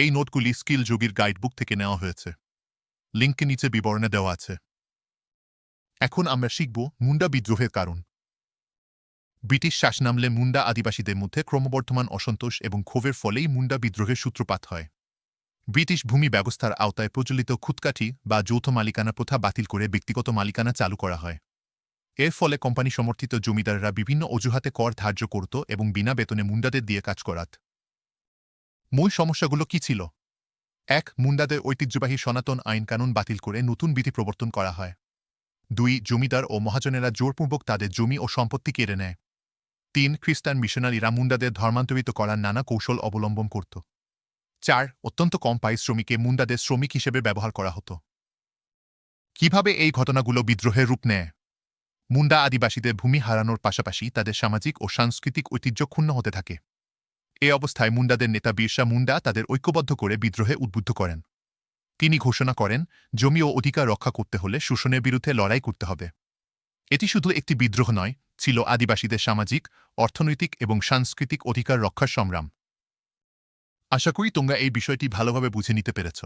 এই নোটগুলি স্কিল যোগীর গাইডবুক থেকে নেওয়া হয়েছে। লিঙ্ককে নিচে বিবরণে দেওয়া আছে। এখন আমরা শিখব মুন্ডা বিদ্রোহের কারণ। ব্রিটিশ শাস নামলে মুন্ডা আদিবাসীদের মধ্যে ক্রমবর্ধমান অসন্তোষ এবং ক্ষোভের ফলেই মুন্ডা বিদ্রোহের সূত্রপাত হয়। ব্রিটিশ ভূমি ব্যবস্থার আওতায় প্রচলিত খুদকাঠি বা যৌথ মালিকানা প্রথা বাতিল করে ব্যক্তিগত মালিকানা চালু করা হয়। এর ফলে কোম্পানি সমর্থিত জমিদাররা বিভিন্ন অজুহাতে কর ধার্য করত এবং বিনা বেতনে মুন্ডাদের দিয়ে কাজ করাত। মূল সমস্যাগুলো কি ছিল? এক, মুন্ডাদের ঐতিহ্যবাহী সনাতন আইন কানুন বাতিল করে নতুন বিধি প্রবর্তন করা হয়। দুই, জমিদার ও মহাজনেরা জোরপূর্বক তাদের জমি ও সম্পত্তি কেড়ে নেয়। তিন, খ্রিস্টান মিশনারিরা মুন্ডাদের ধর্মান্তরিত করার নানা কৌশল অবলম্বন করত। চার, অত্যন্ত কম পারিশ্রমিকে মুন্ডাদের শ্রমিক হিসেবে ব্যবহার করা হতো। কীভাবে এই ঘটনাগুলো বিদ্রোহের রূপ নেয়? মুন্ডা আদিবাসীদের ভূমি হারানোর পাশাপাশি তাদের সামাজিক ও সাংস্কৃতিক ঐতিহ্য ক্ষুণ্ণ হতে থাকে। এ অবস্থায় মুন্ডাদের নেতা বিরসা মুন্ডা তাদের ঐক্যবদ্ধ করে বিদ্রোহে উদ্বুদ্ধ করেন। তিনি ঘোষণা করেন, জমি ও অধিকার রক্ষা করতে হলে শোষণের বিরুদ্ধে লড়াই করতে হবে। এটি শুধু একটি বিদ্রোহ নয়, ছিল আদিবাসীদের সামাজিক, অর্থনৈতিক এবং সাংস্কৃতিক অধিকার রক্ষার সংগ্রাম। আশা করি তোমরা এই বিষয়টি ভালোভাবে বুঝে নিতে পেরেছ।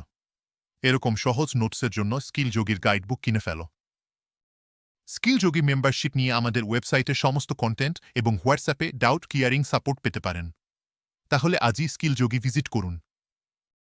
এরকম সহজ নোটসের জন্য স্কিল যোগীর গাইডবুক কিনে ফেলো। স্কিল যোগী মেম্বারশিপ নিয়ে আমাদের ওয়েবসাইটে সমস্ত কন্টেন্ট এবং হোয়াটসঅ্যাপে ডাউট ক্লিয়ারিং সাপোর্ট পেতে পারেন। তাহলে আজই স্কিল যোগী ভিজিট করুন।